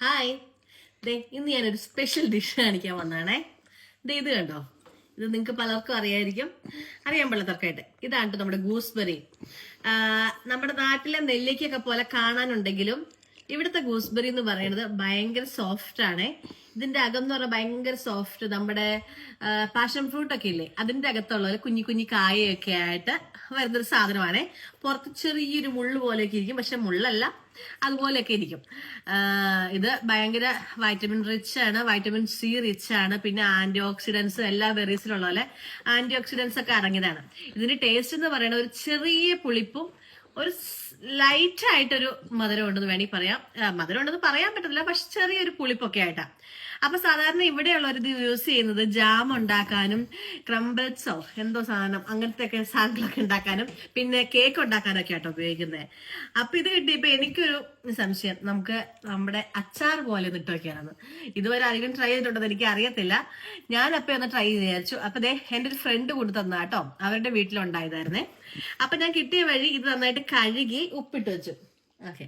Hi ദേ ഇന്ന് ഞാനൊരു special dish കാണിക്കാൻ വന്നാണേ ദേ ഇത് കണ്ടോ? ഇത് നിങ്ങൾക്ക് പലർക്കും അറിയായിരിക്കും. അറിയാൻ പാടില്ലാത്തവർക്കായിട്ട് ഇതാണ് നമ്മുടെ ഗൂസ്ബെറി നമ്മുടെ നാട്ടിലെ നെല്ലിക്കൊക്കെ പോലെ കാണാനുണ്ടെങ്കിലും ഇവിടുത്തെ ഗൂസ്ബെറി എന്ന് പറയുന്നത് ഭയങ്കര സോഫ്റ്റ് ആണ്. ഇതിന്റെ അകം എന്ന് പറഞ്ഞാൽ ഭയങ്കര സോഫ്റ്റ് നമ്മുടെ പാഷൻ ഫ്രൂട്ട് ഒക്കെ ഇല്ലേ? അതിന്റെ അകത്തുള്ള കുഞ്ഞു കുഞ്ഞു കായയൊക്കെ ആയിട്ട് വരുന്നൊരു സാധനമാണ്. പുറത്ത് ചെറിയൊരു മുള്ള് പോലെയൊക്കെ ഇരിക്കും പക്ഷെ മുള്ളല്ല അതുപോലെയൊക്കെ ഇരിക്കും. ഇത് ഭയങ്കര വൈറ്റമിൻ റിച്ച് ആണ് വൈറ്റമിൻ സി റിച്ച് ആണ് പിന്നെ ആന്റി ഓക്സിഡൻസ് എല്ലാ ബെറീസിലുള്ള പോലെ ആന്റി ഓക്സിഡൻസ് ഒക്കെ അടങ്ങിയതാണ്. ഇതിന്റെ ടേസ്റ്റ് എന്ന് പറയുന്നത് ഒരു ചെറിയ പുളിപ്പും ഒരു ലൈറ്റ് ആയിട്ടൊരു മധുരം ഉണ്ടെന്ന് വേണമെങ്കിൽ പറയാം. മധുരം ഉണ്ടെന്ന് പറയാൻ പറ്റത്തില്ല പക്ഷെ ചെറിയൊരു പുളിപ്പൊക്കെ ആയിട്ടാ. അപ്പൊ സാധാരണ ഇവിടെയുള്ളവർ ഇത് യൂസ് ചെയ്യുന്നത് ജാം ഉണ്ടാക്കാനും ക്രംബിൾസോ എന്തോ സാധനം അങ്ങനത്തെ ഒക്കെ സാധനങ്ങളൊക്കെ ഉണ്ടാക്കാനും പിന്നെ കേക്ക് ഉണ്ടാക്കാനൊക്കെ ആട്ടോ ഉപയോഗിക്കുന്നത് അപ്പൊ ഇത് കിട്ടിയപ്പോ എനിക്കൊരു സംശയം. നമുക്ക് നമ്മുടെ അച്ചാർ പോലെ ഇട്ട് വെക്കാനാണ്. ഇതുവരെ ആരെങ്കിലും ട്രൈ ചെയ്തിട്ടുണ്ടോ എനിക്ക് അറിയത്തില്ല ഞാൻ അപ്പൊ ഒന്ന് ട്രൈ ചെയ്ത് വിചാരിച്ചു. അപ്പൊ ദേ എന്റെ ഒരു ഫ്രണ്ട് കൊണ്ട് തന്ന കേട്ടോ അവരുടെ വീട്ടിലുണ്ടായതായിരുന്നേ. അപ്പൊ ഞാൻ കിട്ടിയ വഴി ഇത് നന്നായിട്ട് കഴുകി ഉപ്പിട്ട് വെച്ചു. ഓക്കെ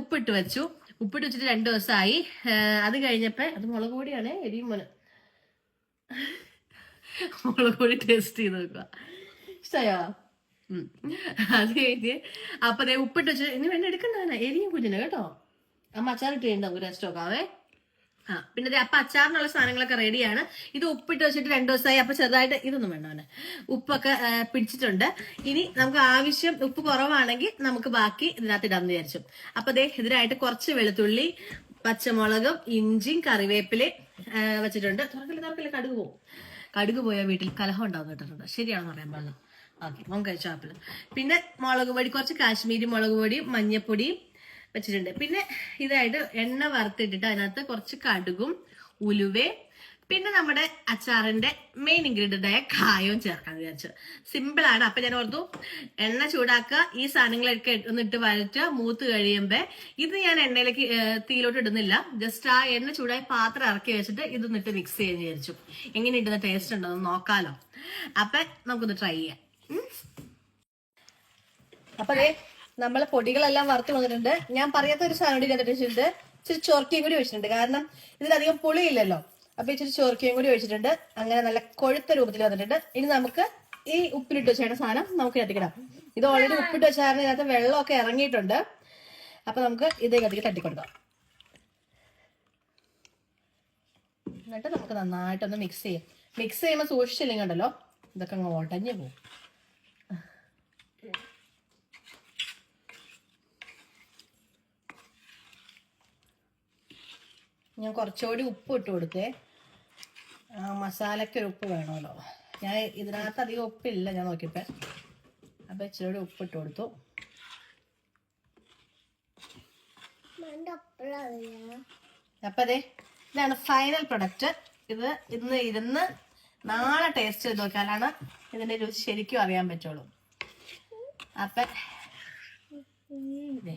ഉപ്പിട്ട് വെച്ചു. ഉപ്പിട്ട് വെച്ചിട്ട് രണ്ടു ദിവസമായി. അത് കഴിഞ്ഞപ്പോ അത് മുളക് പൊടിയാണ് എരിയും മോന്. മുളക് പൊടി ടേസ്റ്റ് ചെയ്ത് നോക്കുക. ഇഷ്ടയോ. അത് കഴിഞ്ഞ് അപ്പൊ ഉപ്പിട്ട് വെച്ചിട്ട് ഇനി വേണ്ട എടുക്കണ്ട എരിയും കുഞ്ഞിനെ കേട്ടോ. അമ്മ അച്ചാറിട്ടുണ്ടാവും ഒരു നോക്കാവേ ആ പിന്നെ അപ്പൊ അച്ചാറിനുള്ള സാധനങ്ങളൊക്കെ റെഡിയാണ് ഇത് ഉപ്പിട്ട് വെച്ചിട്ട് രണ്ടു ദിവസമായി. അപ്പൊ ചെറുതായിട്ട് ഇതൊന്നും വേണ്ട അവന് ഉപ്പൊക്കെ പിടിച്ചിട്ടുണ്ട്. ഇനി നമുക്ക് ആവശ്യം ഉപ്പ് കുറവാണെങ്കിൽ നമുക്ക് ബാക്കി ഇതിനകത്ത് ഇടാന്ന് വിചാരിച്ചു. അപ്പൊ ദേ ഇതിനായിട്ട് കുറച്ച് വെളുത്തുള്ളി പച്ചമുളകും ഇഞ്ചിയും കറിവേപ്പിലയും വെച്ചിട്ടുണ്ട്. തുറക്കില്ല തുറക്കില്ല? കടുക് പോകും കടുക് പോയ വീട്ടിൽ കലഹം ഉണ്ടാവും കേട്ടിട്ടുണ്ട്. ശരിയാണെന്ന് പറയാൻ പാടില്ല. ഓക്കെ മോൻ കഴിച്ചു ആപ്പിൾ പിന്നെ മുളക് പൊടി കുറച്ച് കാശ്മീരി മുളക് പൊടിയും മഞ്ഞപ്പൊടിയും വെച്ചിട്ടുണ്ട്. പിന്നെ ഇതായിട്ട് എണ്ണ വറുത്തിട്ടിട്ട് അതിനകത്ത് കുറച്ച് കടുകും ഉലുവേ പിന്നെ നമ്മുടെ അച്ചാറിന്റെ മെയിൻ ഇൻഗ്രീഡിയന്റ് ആയ കായവും ചേർക്കാൻ വിചാരിച്ചു. സിമ്പിൾ ആണ്. അപ്പൊ ഞാൻ ഓർത്തു എണ്ണ ചൂടാക്കുക ഈ സാധനങ്ങളൊക്കെ ഒന്നിട്ട് മൂത്ത് കഴിയുമ്പോ ഇത് ഞാൻ എണ്ണയിലേക്ക് തീയിലോട്ട് ഇടുന്നില്ല. ജസ്റ്റ് ആ എണ്ണ ചൂടായി പാത്രം ഇറക്കി വെച്ചിട്ട് ഇതൊന്നിട്ട് മിക്സ് ചെയ്യാൻ വിചാരിച്ചു. എങ്ങനെ ഇടുന്ന ടേസ്റ്റ് ഉണ്ടോ നോക്കാലോ. അപ്പൊ നമുക്കൊന്ന് ട്രൈ ചെയ്യാം. അപ്പൊ നമ്മൾ പൊടികളെല്ലാം വറുത്ത് വന്നിട്ടുണ്ട് ഞാൻ പറയാത്ത ഒരു സാധനം കൂടി വെച്ചിട്ടുണ്ട്. ഇച്ചിരി ചൊറക്കിയും കൂടി വെച്ചിട്ടുണ്ട്. കാരണം ഇതിലധികം പുളിയില്ലല്ലോ. അപ്പൊ ഇച്ചിരി ചൊറക്കിയും കൂടി വെച്ചിട്ടുണ്ട്. അങ്ങനെ നല്ല കൊഴുത്ത രൂപത്തിൽ വന്നിട്ടുണ്ട്. ഇനി നമുക്ക് ഈ ഉപ്പിലിട്ട് വെച്ചേണ്ട സാധനം നമുക്ക് കത്തിക്കിടാം ഇത് ഓൾറെഡി ഉപ്പിട്ട് വെച്ചാൽ ഇതിനകത്ത് വെള്ളമൊക്കെ ഇറങ്ങിയിട്ടുണ്ട്. അപ്പൊ നമുക്ക് ഇതേ കത്തിക്ക് തട്ടിക്കൊടുക്കാം. എന്നിട്ട് നമുക്ക് നന്നായിട്ടൊന്ന് മിക്സ് ചെയ്യാം. മിക്സ് ചെയ്യുമ്പോൾ സൂക്ഷിച്ചില്ലെങ്കിൽ ഉണ്ടല്ലോ ഇതൊക്കെ അങ്ങ് ഉടഞ്ഞു പോകും. ഞാൻ കുറച്ചുകൂടി ഉപ്പ് ഇട്ട് കൊടുത്തേ മസാലയ്ക്ക് ഒരു ഉപ്പ് വേണമല്ലോ. ഞാൻ ഇതിനകത്ത് അധികം ഉപ്പില്ല ഞാൻ നോക്കിയപ്പോ. അപ്പൊ ഇച്ചിരി ഉപ്പ് ഇട്ട് കൊടുത്തു. അപ്പൊ അതെ ഇതാണ് ഫൈനൽ പ്രൊഡക്റ്റ് ഇത് ഇന്ന് ഇരുന്ന് നാളെ ടേസ്റ്റ് ചെയ്ത് നോക്കിയാലാണ് ഇതിന്റെ രുചി ശരിക്കും അറിയാൻ പറ്റുള്ളൂ. അപ്പൊ ദേ.